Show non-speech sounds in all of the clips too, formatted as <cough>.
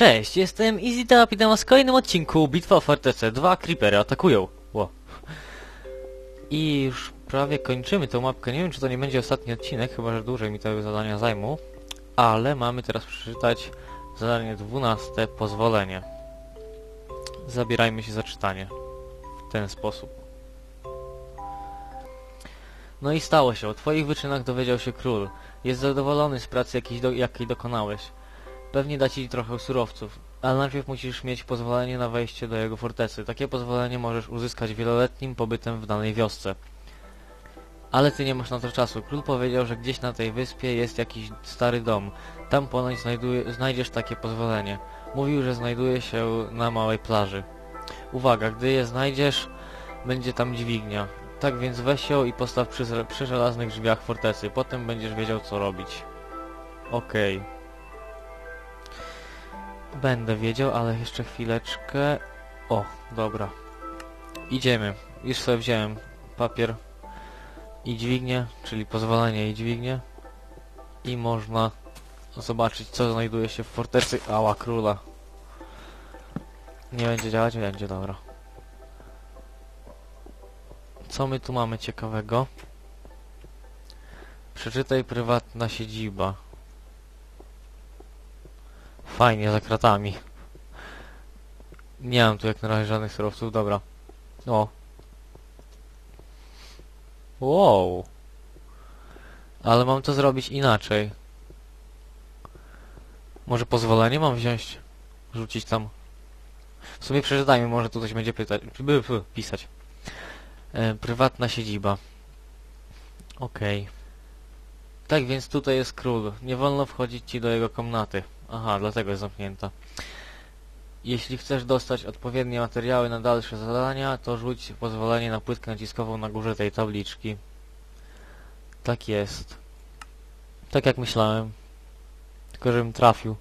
Cześć, jestem EasyTap i witam was w kolejnym odcinku Bitwa o Fortecę 2 Creepery atakują. Ło. I już prawie kończymy tą mapkę. Nie wiem, czy to nie będzie ostatni odcinek, chyba że dłużej mi te zadania zajmą. Ale mamy teraz przeczytać zadanie 12, pozwolenie. Zabierajmy się za czytanie. W ten sposób. No i stało się. O twoich wyczynach dowiedział się król. Jest zadowolony z pracy, jakiej, do, jakiej dokonałeś. Pewnie da ci trochę surowców, ale najpierw musisz mieć pozwolenie na wejście do jego fortecy. Takie pozwolenie możesz uzyskać wieloletnim pobytem w danej wiosce. Ale ty nie masz na to czasu. Król powiedział, że gdzieś na tej wyspie jest jakiś stary dom. Tam ponoć znajdziesz takie pozwolenie. Mówił, że znajduje się na małej plaży. Uwaga, gdy je znajdziesz, będzie tam dźwignia. Tak więc weź ją i postaw przy, przy żelaznych drzwiach fortecy. Potem będziesz wiedział co robić. Okej. Będę wiedział, ale jeszcze chwileczkę. O, dobra. Idziemy. Już sobie wziąłem papier i dźwignię, czyli pozwolenie i dźwignię. I można zobaczyć, co znajduje się w fortecy Ała Króla. Nie będzie działać? Będzie, dobra. Co my tu mamy ciekawego? Przeczytaj prywatna siedziba. Fajnie, za kratami. Nie mam tu jak na razie żadnych surowców, dobra. O. Wow. Ale mam to zrobić inaczej. Może pozwolenie mam wziąć? Rzucić tam. W sumie przeczytajmy, może tu coś będzie pytać, pisać. E, prywatna siedziba. Okej. Tak więc tutaj jest król. Nie wolno wchodzić ci do jego komnaty. Aha, dlatego jest zamknięta. Jeśli chcesz dostać odpowiednie materiały na dalsze zadania, to rzuć pozwolenie na płytkę naciskową na górze tej tabliczki. Tak jest. Tak jak myślałem. Tylko żebym trafił.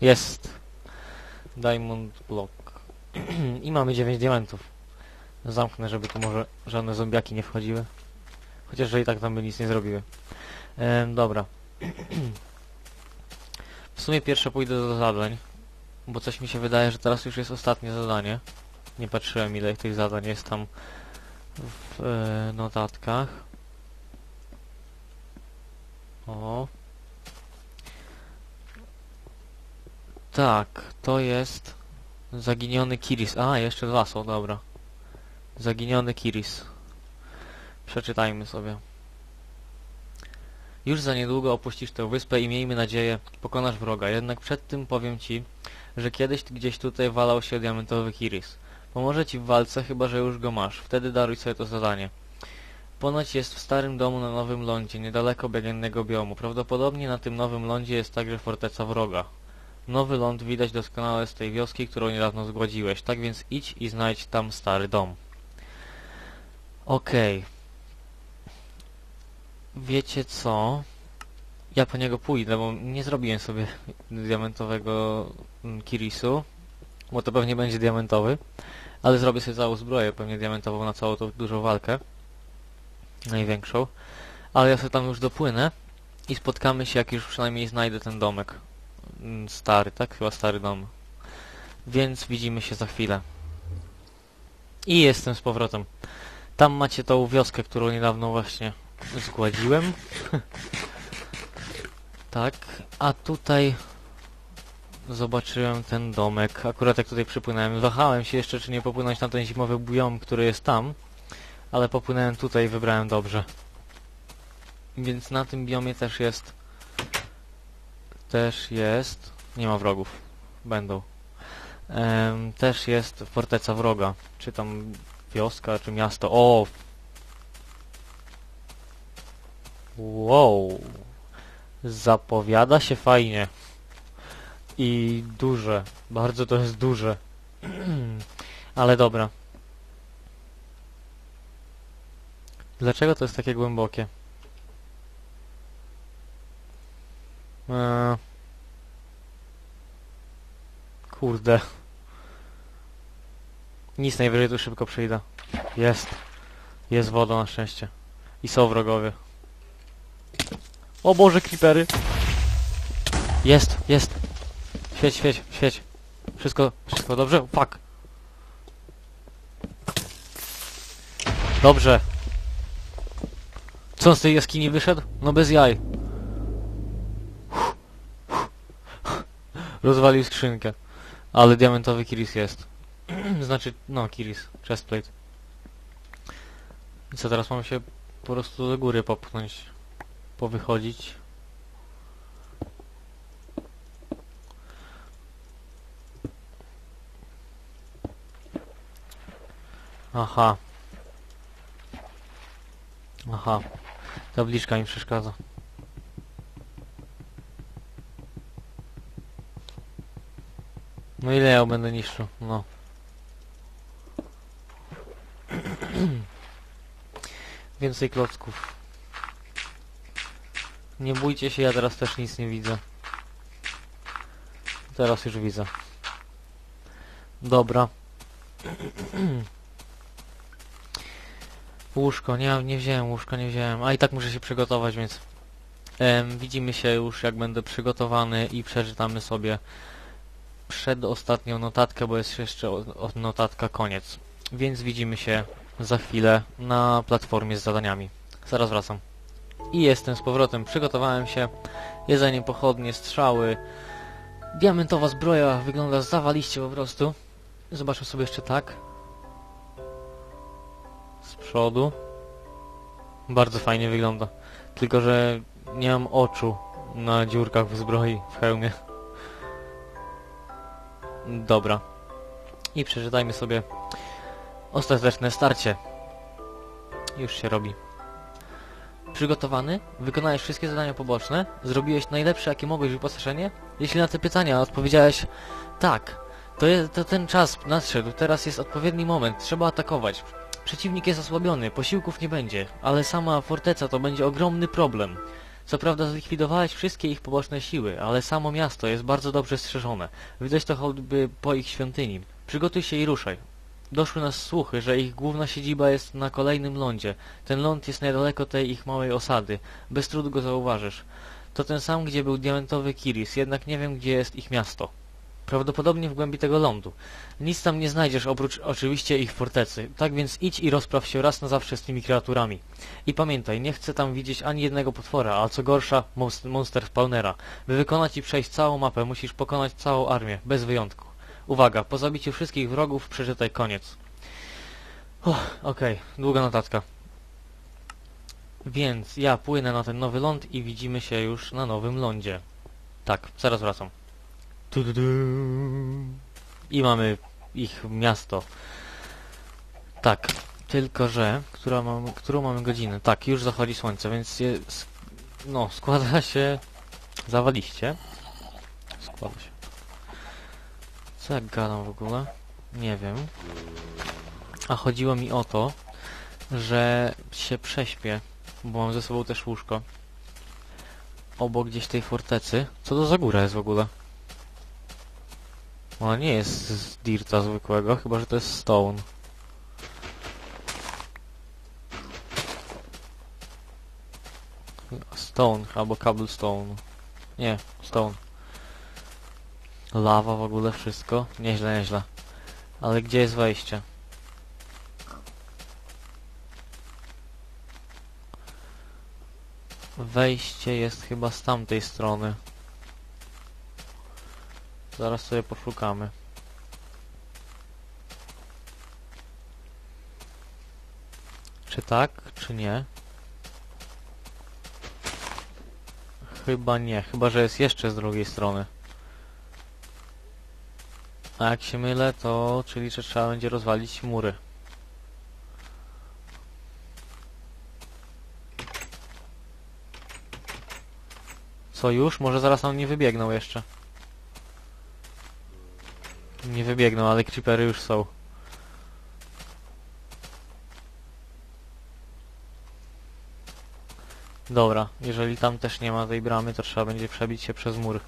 Jest. Diamond Block. <clears throat> I mamy 9 diamentów. Zamknę, żeby tu może żadne zombiaki nie wchodziły. Chociaż, że i tak tam by nic nie zrobiły. Ehm, dobra. W sumie pierwsze pójdę do zadań, bo coś mi się wydaje, że teraz już jest ostatnie zadanie. Nie patrzyłem ile tych zadań jest tam w e, notatkach. O. Tak, to jest zaginiony Kiris. A, jeszcze dwa są, dobra. Zaginiony Kiris. Przeczytajmy sobie. Już za niedługo opuścisz tę wyspę i miejmy nadzieję pokonasz wroga. Jednak przed tym powiem ci, że kiedyś gdzieś tutaj walał się diamentowy Kiris. Pomoże ci w walce, chyba że już go masz. Wtedy daruj sobie to zadanie. Ponoć jest w starym domu na Nowym Lądzie, niedaleko bagiennego biomu. Prawdopodobnie na tym nowym lądzie jest także forteca wroga. Nowy ląd widać doskonale z tej wioski, którą niedawno zgładziłeś. Tak więc idź i znajdź tam stary dom. Okej. Wiecie co? Ja po niego pójdę, bo nie zrobiłem sobie diamentowego mm, Kirisu, bo to pewnie będzie diamentowy, ale zrobię sobie całą zbroję, pewnie diamentową na całą tą dużą walkę, największą, ale ja sobie tam już dopłynę i spotkamy się, jak już przynajmniej znajdę ten domek. Mm, Stary, tak? Chyba stary dom. Więc widzimy się za chwilę. I jestem z powrotem. Tam macie tą wioskę, którą niedawno właśnie zgładziłem. tak, a tutaj zobaczyłem ten domek. Akurat jak tutaj przypłynąłem, wahałem się jeszcze, czy nie popłynąć na ten zimowy biom, który jest tam, ale popłynąłem tutaj i wybrałem dobrze. Więc na tym biomie też jest też jest nie ma wrogów. Będą. Em, też jest forteca wroga. Czy tam wioska, czy miasto. O, Wow. Zapowiada się fajnie. I duże. Bardzo to jest duże. <clears throat> Ale dobra. Dlaczego to jest takie głębokie? Eee... Kurde. Nic, najwyżej tu szybko przyjdę. Jest. Jest woda na szczęście. I są wrogowie. O Boże, creepery! Jest, jest. Świeć, świeć, świeć. Wszystko, wszystko dobrze? Fuck. Dobrze. Co z tej jaskini wyszedł? No bez jaj. Rozwalił skrzynkę. Ale diamentowy Kiris jest. <clears throat> znaczy, no Kiris, chestplate. Co teraz mam się po prostu do góry popchnąć? Powychodzić. Aha. Aha. Tabliczka mi przeszkadza. No ile ja będę niszczył? No. <clears throat> Więcej klocków. Nie bójcie się, ja teraz też nic nie widzę. Teraz już widzę. Dobra. <clears throat> Łóżko, nie, nie wziąłem łóżka, nie wziąłem. A i tak muszę się przygotować, więc... Em, widzimy się już, jak będę przygotowany i przeczytamy sobie przedostatnią notatkę, bo jest jeszcze o- o- notatka koniec. Więc widzimy się za chwilę na platformie z zadaniami. Zaraz wracam. I jestem z powrotem, przygotowałem się. Jedzenie, pochodnie, strzały. Diamentowa zbroja wygląda zawaliście po prostu. Zobaczę sobie jeszcze tak. Z przodu. Bardzo fajnie wygląda. Tylko, że nie mam oczu na dziurkach w zbroi, w hełmie. Dobra. I przeczytajmy sobie ostateczne starcie. Już się robi. Przygotowany? Wykonałeś wszystkie zadania poboczne? Zrobiłeś najlepsze jakie mogłeś wyposażenie? Jeśli na te pytania odpowiedziałeś tak, to, je, to ten czas nadszedł, teraz jest odpowiedni moment, trzeba atakować. Przeciwnik jest osłabiony, posiłków nie będzie, ale sama forteca to będzie ogromny problem. Co prawda zlikwidowałeś wszystkie ich poboczne siły, ale samo miasto jest bardzo dobrze strzeżone. Widać to choćby po ich świątyni. Przygotuj się i ruszaj. Doszły nas słuchy, że ich główna siedziba jest na kolejnym lądzie. Ten ląd jest niedaleko tej ich małej osady. Bez trudu go zauważysz. To ten sam, gdzie był diamentowy Kiris, jednak nie wiem, gdzie jest ich miasto. Prawdopodobnie w głębi tego lądu. Nic tam nie znajdziesz oprócz oczywiście ich fortecy. Tak więc idź i rozpraw się raz na zawsze z tymi kreaturami. I pamiętaj, nie chcę tam widzieć ani jednego potwora, a co gorsza, monst- monster spawnera. By wykonać i przejść całą mapę, musisz pokonać całą armię, bez wyjątku. Uwaga, po zabiciu wszystkich wrogów przeczytaj koniec. Okej, długa notatka. Więc ja płynę na ten nowy ląd i widzimy się już na nowym lądzie. Tak, zaraz wracam. I mamy ich miasto. Tak, tylko że... Która mamy, którą mamy godzinę? Tak, już zachodzi słońce, więc je, sk- no, składa się... Zawaliście. Składa się. Co jak gadam w ogóle? Nie wiem. A chodziło mi o to, że się prześpię, bo mam ze sobą też łóżko. Obok gdzieś tej fortecy. Co to za góra jest w ogóle? Ona nie jest z dirta zwykłego, chyba że to jest stone. Stone, albo cobblestone. Nie, stone. Lawa w ogóle, wszystko. Nieźle, nieźle. Ale gdzie jest wejście? Wejście jest chyba z tamtej strony. Zaraz sobie poszukamy. Czy tak, czy nie? Chyba nie, chyba że jest jeszcze z drugiej strony. A jak się mylę, to czyli że trzeba będzie rozwalić mury. Co już? Może zaraz nam nie wybiegną jeszcze. Nie wybiegną, ale creepery już są. Dobra, jeżeli tam też nie ma tej bramy, to trzeba będzie przebić się przez mur.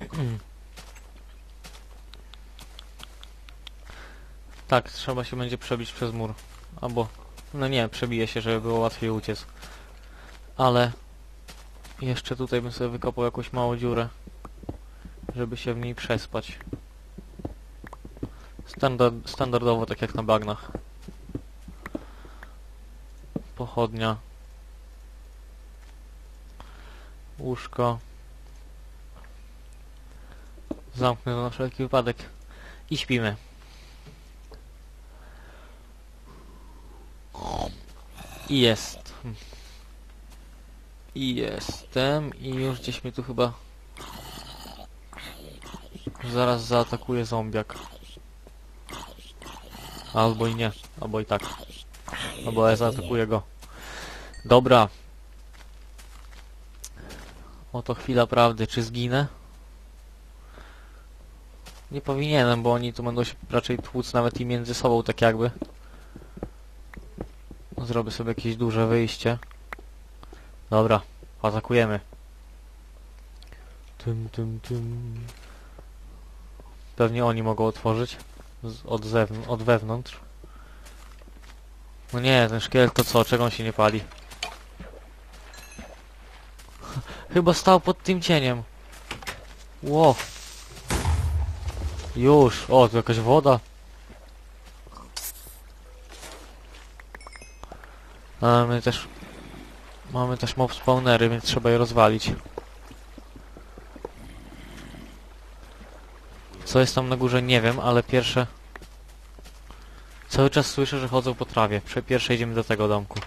<clears throat> tak, trzeba się będzie przebić przez mur. Albo, no nie, przebije się, żeby było łatwiej uciec. Ale Jeszcze tutaj bym sobie wykopał jakąś małą dziurę, żeby się w niej przespać. Standard, standardowo, tak jak na bagnach. Pochodnia. Łóżko. Zamknę na wszelki wypadek. I śpimy. Jest. Jestem. I już gdzieś mnie tu chyba... Zaraz zaatakuje zombiak. Albo i nie. Albo i tak. Albo ja zaatakuję go. Dobra. Oto chwila prawdy. Czy zginę? Nie powinienem, bo oni tu będą się raczej tłuc nawet i między sobą, tak jakby. Zrobię sobie jakieś duże wyjście. Dobra, atakujemy. Tym, tym, tym. Pewnie oni mogą otworzyć. Z, od, zewn od wewnątrz. No nie, ten szkielet to co? Czego on się nie pali? <laughs> Chyba stał pod tym cieniem. Ło. Już. O, tu jakaś woda. Mamy też... Mamy też mob spawnery, więc trzeba je rozwalić. Co jest tam na górze nie wiem, ale pierwsze... Cały czas słyszę, że chodzą po trawie. Pierwsze idziemy do tego domku.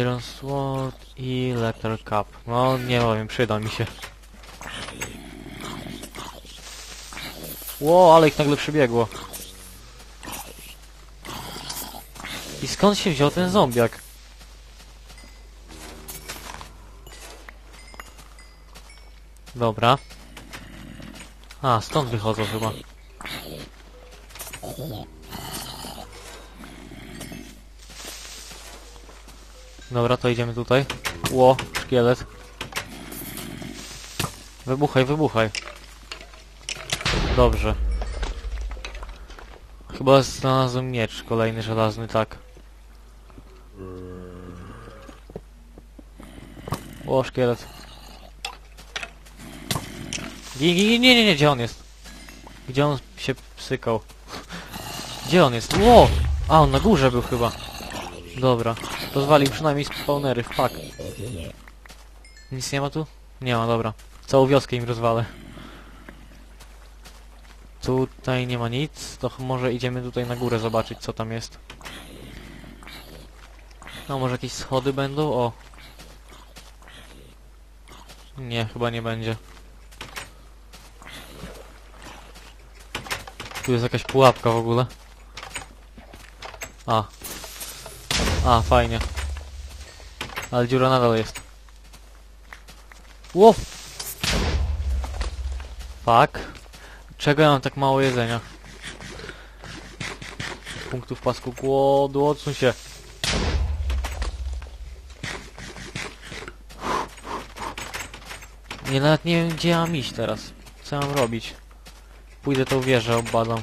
Iron Sword i Letter Cup. No nie powiem, przyda mi się. Ło, ale ich nagle przybiegło. I skąd się wziął ten zombiak? Dobra. A, stąd wychodzą chyba. Dobra, to idziemy tutaj. Ło, szkielet. Wybuchaj, wybuchaj. Dobrze. Chyba znalazłem miecz, kolejny żelazny, tak. O, szkielet. Nie, nie, nie, nie, nie, gdzie on jest? Gdzie on się psykał? Gdzie on jest? Ło! A, on na górze był chyba. Dobra. Rozwalił przynajmniej spawnery, fuck. Nic nie ma tu? Nie ma, dobra. Całą wioskę im rozwalę. Tutaj nie ma nic, to może idziemy tutaj na górę zobaczyć co tam jest. No może jakieś schody będą? O. Nie, chyba nie będzie. Tu jest jakaś pułapka w ogóle. A. A, fajnie. Ale dziura nadal jest. Ło! Fuck. Czego ja mam tak mało jedzenia? Punktów pasku głodu, odsuń się. Nie, nawet nie wiem gdzie mam iść teraz. Co mam robić? Pójdę tą wieżę, obadam.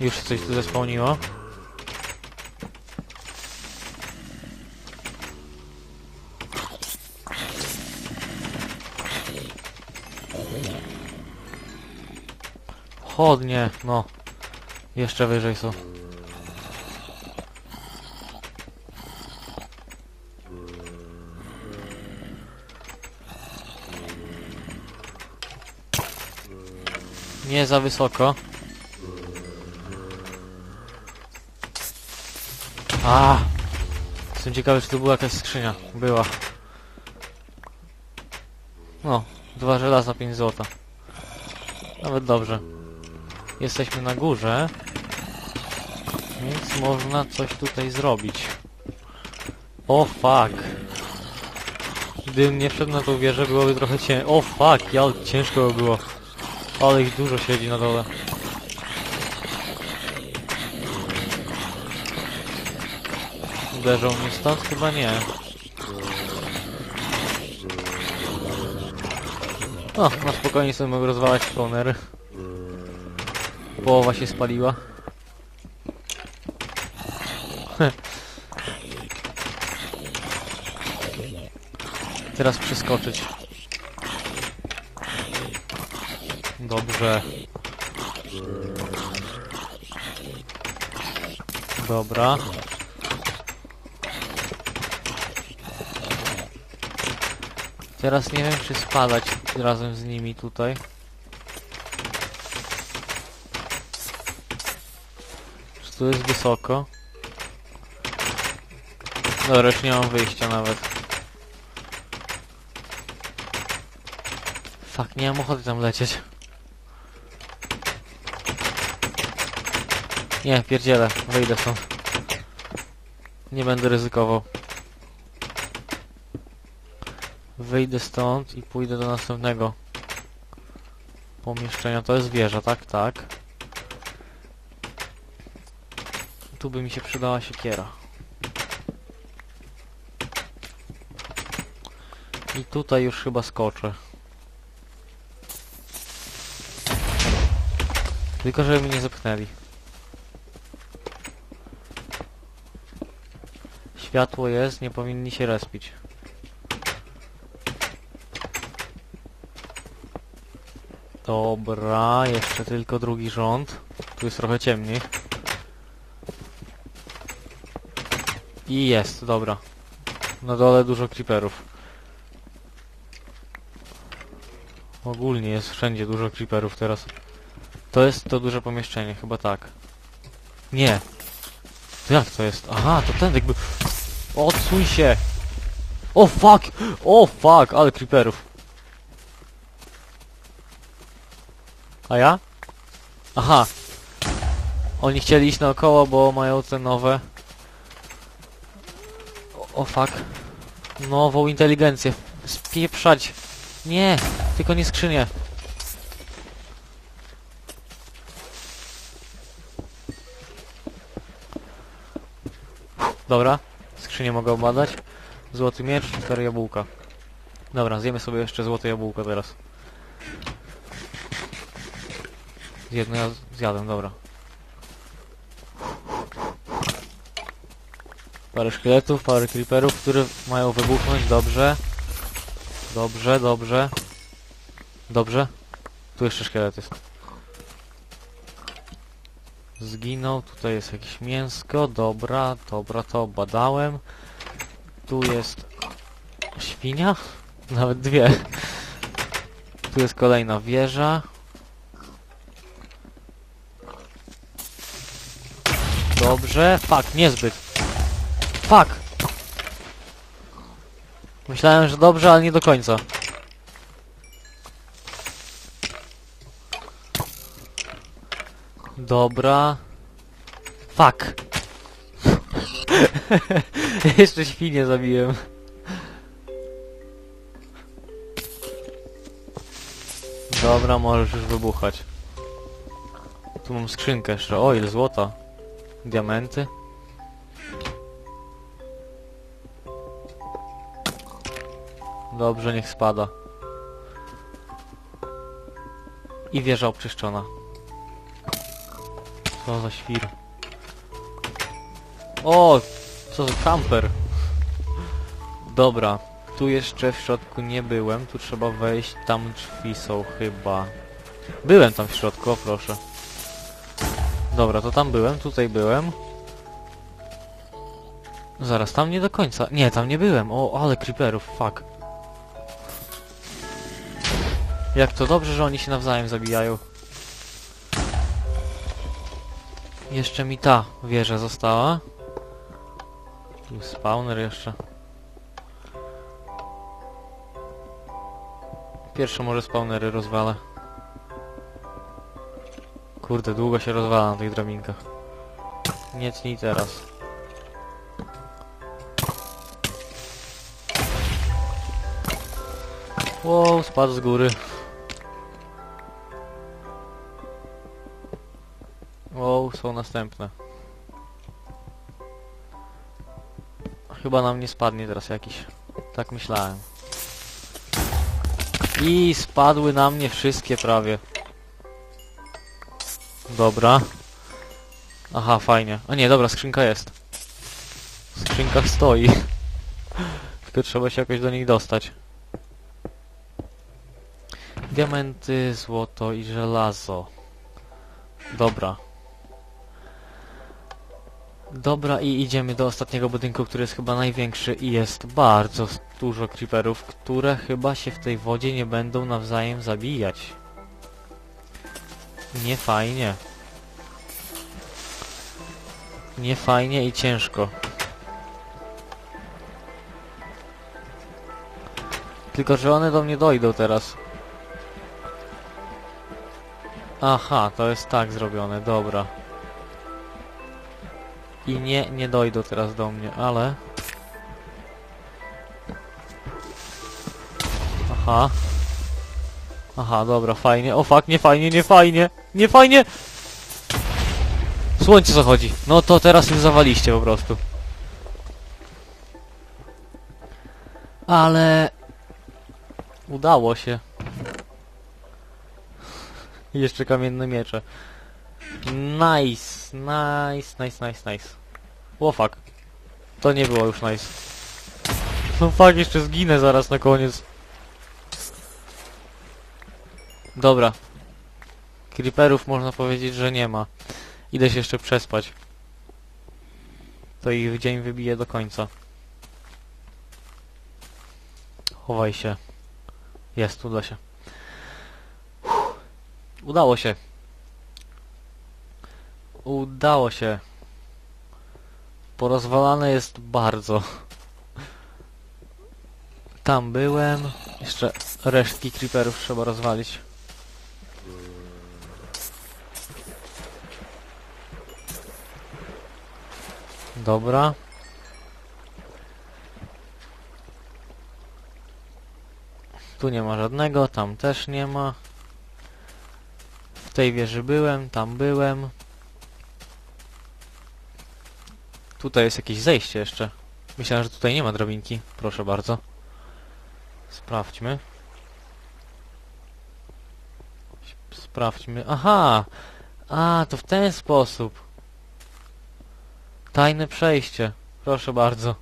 Już coś tu zespełniło. Chodnie, no. Jeszcze wyżej są. Nie za wysoko. A! Jestem ciekawy, czy tu była jakaś skrzynia. Była. No, dwa żelaza, pięć złota. Nawet dobrze. Jesteśmy na górze. Więc można coś tutaj zrobić. O fuck. Gdybym nie wszedł na tą wieżę, byłoby trochę cię... O fuck, ja ciężko by było. Ale ich dużo siedzi na dole. Uderzą mnie stąd? Chyba nie. O, na spokojnie sobie mogę rozwalać spawnery. Połowa się spaliła. <laughs> Teraz przeskoczyć. Dobrze. Dobra. Teraz nie wiem czy spadać razem z nimi tutaj. Czy tu jest wysoko? Dobra, już nie mam wyjścia nawet. Fuck, nie mam ochoty tam lecieć. Nie, pierdzielę, wyjdę stąd. Nie będę ryzykował. Wyjdę stąd i pójdę do następnego pomieszczenia. To jest wieża, tak? Tak. Tu by mi się przydała siekiera. I tutaj już chyba skoczę. Tylko żeby mnie nie zepchnęli. Światło jest, nie powinni się respić. Dobra, jeszcze tylko drugi rząd. Tu jest trochę ciemniej. I jest, dobra. Na dole dużo creeperów. Ogólnie jest wszędzie dużo creeperów teraz. To jest to duże pomieszczenie, chyba tak. Nie. Jak to jest? Aha, to ten jakby... Odsuń się! O fuck! O fuck! Ale creeperów. A ja? Aha. Oni chcieli iść naokoło, bo mają te nowe... O, fuck. Nową inteligencję. Spieprzać. Nie! Tylko nie skrzynię. Dobra. Skrzynię mogę obadać. Złoty miecz, cztery jabłka. Dobra, zjemy sobie jeszcze złote jabłko teraz. Jedno ja zjadłem, dobra. Parę szkieletów, parę creeperów, które mają wybuchnąć, dobrze. Dobrze, dobrze. Dobrze. Tu jeszcze szkielet jest. Zginął, tutaj jest jakieś mięsko, dobra, dobra, to badałem. Tu jest świnia? <laughs> Nawet dwie. Tu jest kolejna wieża. Dobrze, fuck, niezbyt. Fuck! Myślałem, że dobrze, ale nie do końca. Dobra. Fuck. <laughs> Jeszcze świnie zabiłem. Dobra, możesz już wybuchać. Tu mam skrzynkę jeszcze. O, ile złota. Diamenty. Dobrze, niech spada. I wieża oczyszczona. Co za świr. O! Co za kamper. Dobra. Tu jeszcze w środku nie byłem. Tu trzeba wejść. Tam drzwi są chyba. Byłem tam w środku, o proszę. Dobra, to tam byłem, tutaj byłem. Zaraz, tam nie do końca. Nie, tam nie byłem. O, ale creeperów, fuck. Jak to dobrze, że oni się nawzajem zabijają. Jeszcze mi ta wieża została. Tu spawner jeszcze. Pierwsze może spawnery rozwalę. Kurde, długo się rozwala na tych drabinkach. Nie tnij teraz. Wow, spadł z góry. Są następne. Chyba nam nie spadnie teraz jakiś. Tak myślałem. I spadły na mnie wszystkie prawie. Dobra. Aha, fajnie. A nie, dobra, skrzynka jest. Skrzynka stoi. <laughs> Tylko trzeba się jakoś do niej dostać. Diamenty, złoto i żelazo. Dobra. Dobra i idziemy do ostatniego budynku, który jest chyba największy i jest bardzo dużo creeperów, które chyba się w tej wodzie nie będą nawzajem zabijać. Nie fajnie. Nie fajnie i ciężko. Tylko, że one do mnie dojdą teraz. Aha, to jest tak zrobione, dobra. I nie, nie dojdą teraz do mnie, ale... Aha. Aha, dobra, fajnie. O fuck, nie fajnie, nie fajnie, nie fajnie! Słońce zachodzi. No to teraz już zawaliście po prostu. Ale... Udało się. Jeszcze kamienne miecze. Nice, nice, nice, nice, nice. O fuck. To nie było już nice. No fuck, jeszcze zginę zaraz na koniec. Dobra. Creeperów można powiedzieć, że nie ma. Idę się jeszcze przespać. To ich dzień wybije do końca. Chowaj się. Jest, uda się. Uff. Udało się. Udało się. Porozwalane jest bardzo. Tam byłem. Jeszcze resztki creeperów trzeba rozwalić. Dobra. Tu nie ma żadnego, tam też nie ma. W tej wieży byłem, tam byłem. Tutaj jest jakieś zejście jeszcze. Myślałem, że tutaj nie ma drabinki. Proszę bardzo. Sprawdźmy. Sprawdźmy. Aha! A, to w ten sposób. Tajne przejście. Proszę bardzo.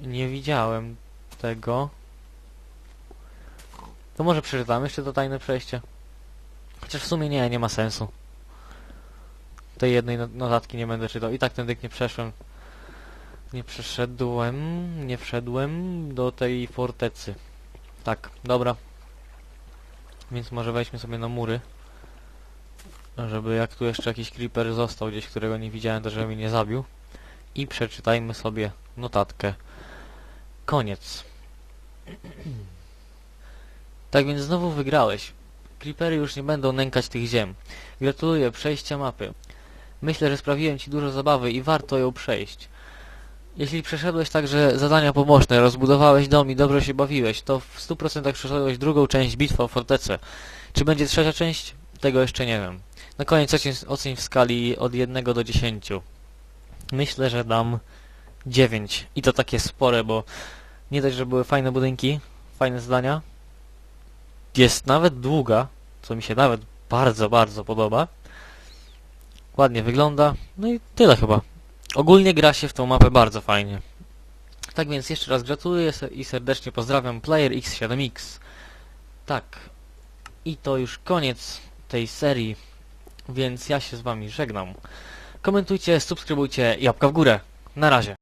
Nie widziałem tego. To może przeczytam jeszcze to tajne przejście. Chociaż w sumie nie, nie ma sensu. Tej jednej no- notatki nie będę czytał. I tak ten dyk nie przeszłem. Nie przeszedłem, nie wszedłem do tej fortecy. Tak, dobra. Więc może wejdźmy sobie na mury. Żeby jak tu jeszcze jakiś creeper został gdzieś, którego nie widziałem, to żeby mnie nie zabił. I przeczytajmy sobie notatkę. Koniec. <clears throat> tak więc znowu wygrałeś. Creepery już nie będą nękać tych ziem. Gratuluję przejścia mapy. Myślę, że sprawiłem Ci dużo zabawy i warto ją przejść. Jeśli przeszedłeś także zadania pomocne, rozbudowałeś dom i dobrze się bawiłeś, to w 100% przeszedłeś drugą część Bitwa o Fortecę. Czy będzie trzecia część? Tego jeszcze nie wiem. Na koniec oceń, oceń w skali od 1 do 10. Myślę, że dam 9. I to takie spore, bo nie dość, że były fajne budynki, fajne zdania. Jest nawet długa, co mi się nawet bardzo, bardzo podoba. Ładnie wygląda. No i tyle chyba. Ogólnie gra się w tą mapę bardzo fajnie. Tak więc jeszcze raz gratuluję i serdecznie pozdrawiam Player X7X. Tak. I to już koniec tej serii, więc ja się z wami żegnam. Komentujcie, subskrybujcie i łapka w górę. Na razie.